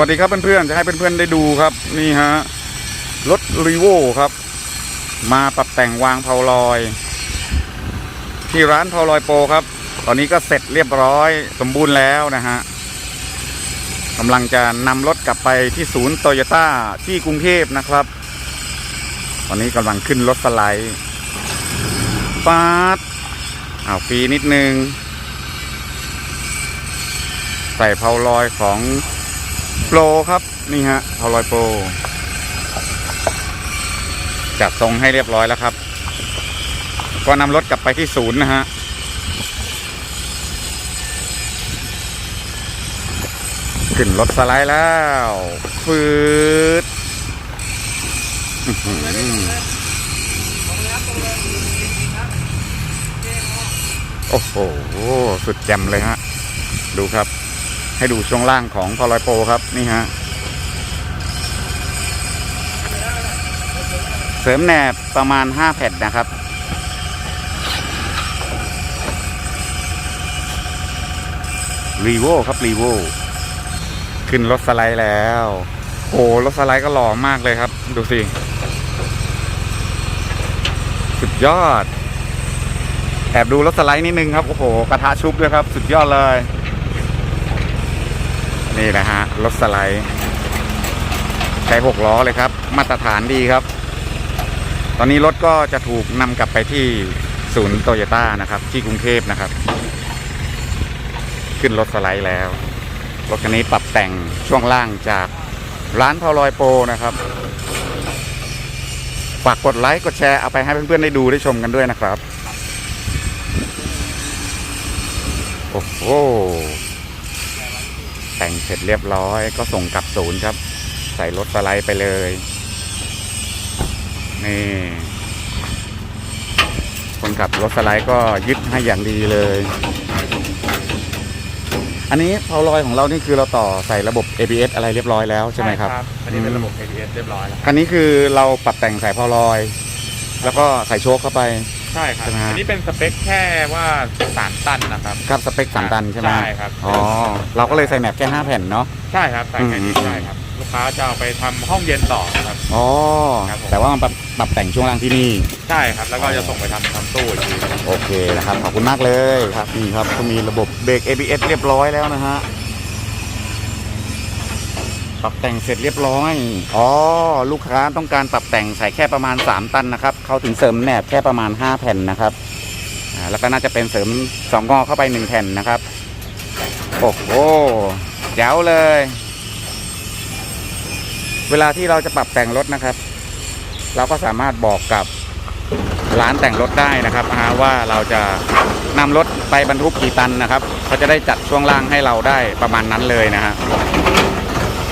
วัสดีครับเพื่อนๆจะให้เพื่อนๆได้ดูครับ นี่ฮะรถรีโวครับ มาปรับแต่งวางเพาลอย ที่ร้านเพาลอยโปครับ ตอนนี้ก็เสร็จเรียบร้อยสมบูรณ์แล้วนะฮะกำลังจะนำรถกลับไปที่ศูนย์โตโยต้าที่กรุงเทพนะครับ ตอนนี้กำลังขึ้นรถสไลด์ปาดอ้าวฟรีนิดนึง ใส่เพาลอยของ โปรครับ นี่ฮะเพาลอยโปรจัดทรงให้เรียบร้อยแล้วครับ ก็นำรถกลับไปที่ศูนย์นะฮะขึ้นรถสไลด์แล้วฟืดโอ้โห สุดแจ่มเลยฮะ ดูครับ ให้ดูช่วงล่างของพอลอยโปครับนี่ฮะเสริมแหนบประมาณ 5 แผ่นนะครับ รีโวครับรีโวขึ้นรถสไลด์แล้ว โอ้รถสไลด์ก็หล่อมากเลยครับ ดูสิ สุดยอด แอบดูรถสไลด์นิดนึงครับ โอ้โห กระทะชุบด้วยครับ สุดยอดเลย นี่นะฮะ รถสไลด์ใช้หกล้อเลยครับ มาตรฐานดีครับ ตอนนี้รถก็จะถูกนำกลับไปที่ศูนย์โตโยต้านะครับ ที่กรุงเทพนะครับ ขึ้นรถสไลด์แล้ว รถคันนี้ปรับแต่งช่วงล่างจากร้านพอลอยโปนะครับ ฝากกดไลค์กดแชร์เอาไปให้เพื่อนๆได้ดูได้ชมกันด้วยนะครับ โอ้โห แต่งเสร็จเรียบร้อย ก็ส่งกลับศูนย์ครับ ใส่รถสไลด์ไปเลย นี่ คนขับรถสไลด์ก็ยึดให้อย่างดีเลย อันนี้เพาลอยของเรานี่คือเราต่อใส่ระบบ ABS อะไรเรียบร้อยแล้วใช่ไหมครับอันนี้เป็นระบบ ABS เรียบร้อยแล้วคันนี้คือเราปรับแต่งใส่เพาลอย แล้วก็ใส่โชคเข้าไป ใช่ครับ ใช่ไหมฮะ อันนี้เป็นสเปคแค่ว่าสามตันนะครับ ครับสเปคสามตันใช่ไหมใช่ครับ อ๋อเราก็เลยใส่แหนบแค่ห้าแผ่นเนาะ ใช่ครับใส่แค่นี้อืมใช่ครับ ลูกค้าจะเอาไปทำห้องเย็นต่อครับ อ๋อครับผม แต่ว่ามันปรับปรับแต่งช่วงล่างที่นี่ ใช่ครับ แล้วก็จะส่งไปทำทำตู้อีกทีโอเคนะครับขอบคุณมากเลยครับนี่ครับก็มีระบบเบรก ABS เรียบร้อยแล้วนะฮะ ปรับแต่งเสร็จเรียบร้อย อ๋อ ลูกค้าต้องการปรับแต่งใส่แค่ประมาณ 3 ตันนะครับ เขาถึงเสริมแหนบแค่ประมาณ 5 แผ่นนะครับ อ่า แล้วก็น่าจะเป็นเสริมสองงอเข้าไป 1 แผ่นนะครับ โอ้โหแจ๋วเลย เวลาที่เราจะปรับแต่งรถนะครับ เราก็สามารถบอกกับร้านแต่งรถได้นะครับว่าเราจะนำรถไปบรรทุกกี่ตันนะครับเขาจะได้จัดช่วงล่างให้เราได้ประมาณนั้นเลยนะฮะ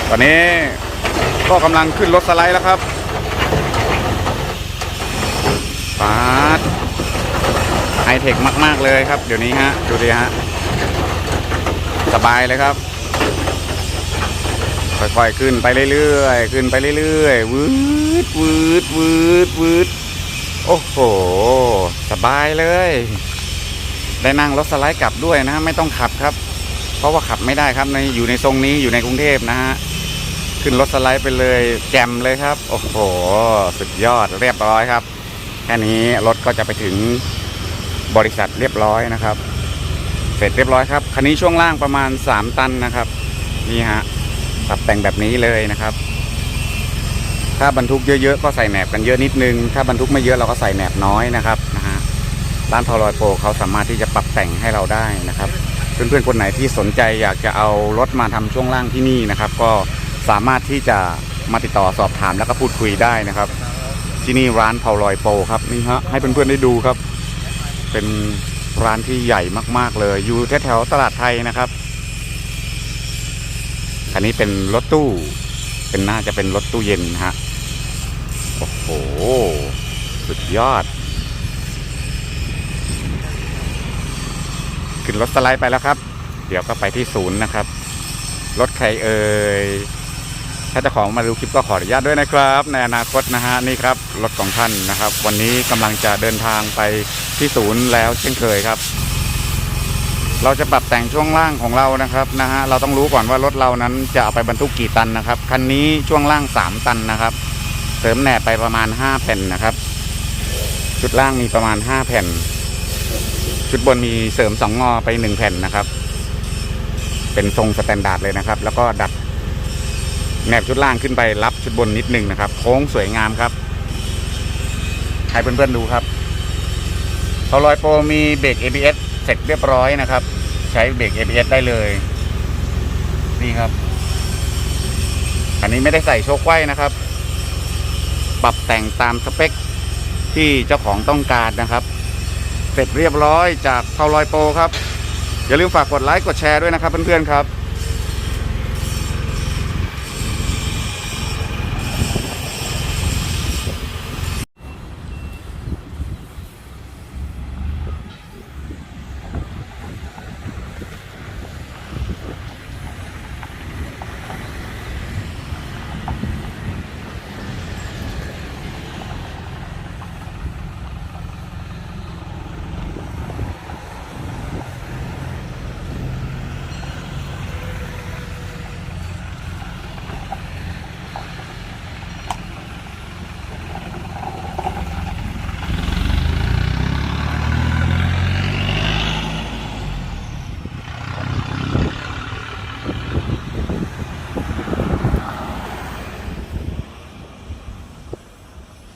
ตอนนี้ก็กำลังขึ้นรถสไลด์แล้วครับปาดไฮเทคมาก ๆ เลยครับ เดี๋ยวนี้ฮะ ดูดิฮะ สบายเลยครับ ค่อยๆ ขึ้นไปเรื่อยๆ ขึ้นไปเรื่อยๆ วืดวืดวืดวืดโอ้โห สบายเลย ได้นั่งรถสไลด์กลับด้วยนะฮะไม่ต้องขับครับ เพราะว่าขับไม่ได้ครับในอยู่ในทรงนี้อยู่ในกรุงเทพนะฮะ ขึ้นรถสไลด์ไปเลยแจมเลยครับ โอ้โห สุดยอดเรียบร้อยครับ แค่นี้รถก็จะไปถึงบริษัทเรียบร้อยนะครับ เสร็จเรียบร้อยครับคันนี้ช่วงล่างประมาณ 3 ตันนะครับนี่ฮะปรับแต่งแบบนี้เลยนะครับ ถ้าบรรทุกเยอะๆก็ใส่แหนบกันเยอะนิดนึง ถ้าบรรทุกไม่เยอะเราก็ใส่แหนบน้อยนะครับนะฮะร้านพอลอยโปรเขาสามารถที่จะปรับแต่งให้เราได้นะครับเพื่อนๆคนไหนที่สนใจอยากจะเอารถมาทำช่วงล่างที่นี่นะครับ ก็ สามารถที่จะมาติดต่อสอบถามแล้วก็พูดคุยได้นะครับ ที่นี่ร้านพอลอยโปครับนี่ฮะให้เพื่อนๆได้ดูครับ เป็นร้านที่ใหญ่มาก ๆ เลยอยู่แถวๆตลาดไทยนะครับคันนี้เป็นรถตู้ เป็นน่าจะเป็นรถตู้เย็นนะฮะโอ้โห สุดยอด ขึ้นรถสไลด์ไปแล้วครับ เดี๋ยวก็ไปที่ศูนย์นะครับ รถใครเอ่ย ถ้าเจ้าของมาดูคลิปก็ขออนุญาตด้วยนะครับ ในอนาคตนะฮะนี่ครับรถของท่านนะครับ วันนี้กำลังจะเดินทางไปที่ศูนย์แล้วเช่นเคยครับ เราจะปรับแต่งช่วงล่างของเรานะครับนะฮะเราต้องรู้ก่อนว่ารถเรานั้นจะเอาไปบรรทุกกี่ตันนะครับคันนี้ช่วงล่าง 3 ตันนะครับ เสริมแหนบไปประมาณ 5 แผ่นนะครับ ชุดล่างมีประมาณ 5 แผ่น ชุดบนมีเสริม2งอไป 1 แผ่นนะครับ เป็นทรงสแตนดาร์ดเลยนะครับ แล้วก็ดัด แหนบชุดล่างขึ้นไปรับชุดบนนิดนึงนะครับ โค้งสวยงามครับ ให้เพื่อนๆดูครับพอลอยโปรมีเบรก ABS เสร็จเรียบร้อยนะครับ ใช้เบรก ABS ได้เลย นี่ครับ อันนี้ไม่ได้ใส่โชคไว้นะครับ ปรับแต่งตามสเปคที่เจ้าของต้องการนะครับ เสร็จเรียบร้อยจากเทาลอยโปรครับ อย่าลืมฝากกดไลค์กดแชร์ด้วยนะครับเพื่อนๆครับ